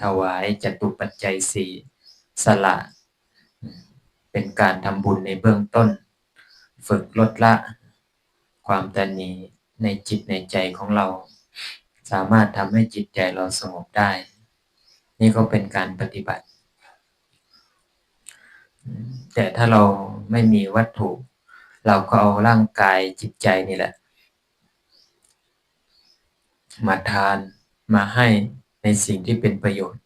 ถวายจตุปัจจัยสี่สละ เป็นการทำบุญในเบื้องต้น ฝึกลดละ ความตนีในจิตในใจของเรา สามารถทำให้จิตใจเราสงบได้ นี่ก็เป็นการปฏิบัติ แต่ถ้าเราไม่มีวัตถุ เราก็เอาร่างกายจิตใจนี่แหละ มาทานมาให้ ในสิ่งที่เป็นประโยชน์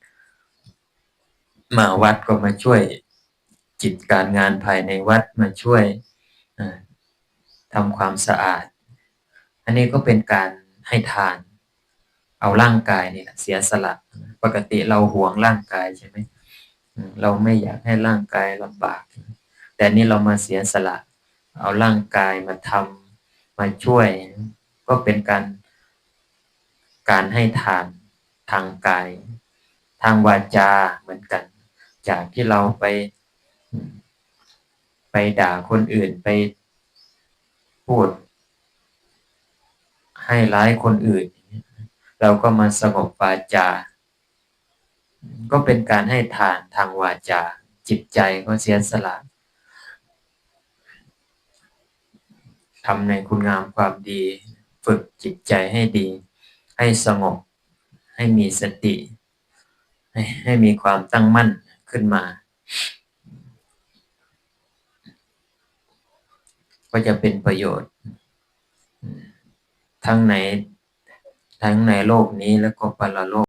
มาวัดก็มาช่วยจิตการงานภายในวัดมาช่วยทำความสะอาด อันนี้ก็เป็นการให้ทาน เอาร่างกายนี่แหละเสียสละปกติเราห่วงร่างกายใช่ไหมเราไม่อยากให้ร่างกายลำบาก แต่นี่เรามาเสียสละ เอาร่างกายมาทำมาช่วย ก็เป็นการการให้ทาน ทางกาย ทางวาจาเหมือนกัน จากที่เราไป ไปด่าคนอื่นไปพูด ให้ร้ายคนอื่น เราก็มาสงบวาจา ก็เป็นการให้ทานทางวาจา จิตใจก็เสียสละทำในคุณงามความดี ฝึกจิตใจให้ดี ให้สงบ ให้มีสติ ให้ให้มีความตั้งมั่นขึ้นมา ก็จะเป็นประโยชน์ ทั้งในทั้งในโลกนี้แล้วก็ปรโลก